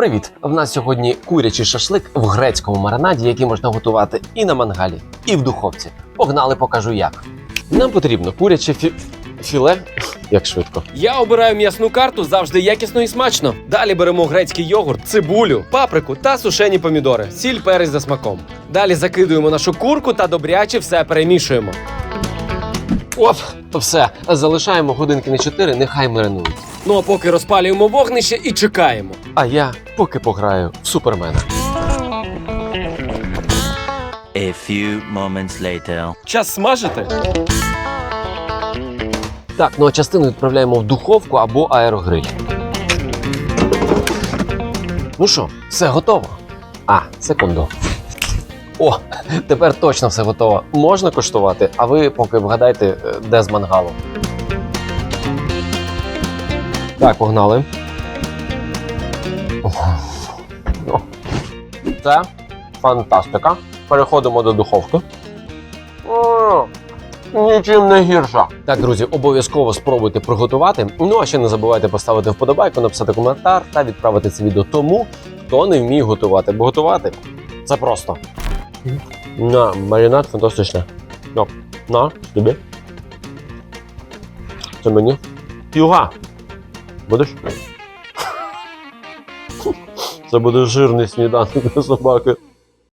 Привіт! В нас сьогодні курячий шашлик в грецькому маринаді, який можна готувати і на мангалі, і в духовці. Погнали, покажу як. Нам потрібно куряче фі... філе. Як швидко. Я обираю м'ясну карту завжди якісно і смачно. Далі беремо грецький йогурт, цибулю, паприку та сушені помідори, сіль, перець за смаком. Далі закидуємо нашу курку та добряче все перемішуємо. Оп, все, залишаємо годинки на 4, нехай маринують. Ну а поки розпалюємо вогнище і чекаємо. А я поки пограю в супермена. A few moments later. Час смажити. Так, ну а частину відправляємо в духовку або аерогриль. Ну що, все готово? А, секунду. О, тепер точно все готово. Можна коштувати, а ви поки вгадайте, е, де з мангалу. Так, погнали. Це фантастика. Переходимо до духовки. Нічим не гірша. Так, друзі, обов'язково спробуйте приготувати. Ну а ще не забувайте поставити вподобайку, написати коментар та відправити це відео тому, хто не вміє готувати. Бо готувати це просто. На, маринад фантастичний. На, на, тобі. Це мені. Юга. Будеш? Це буде жирний сніданок для собаки.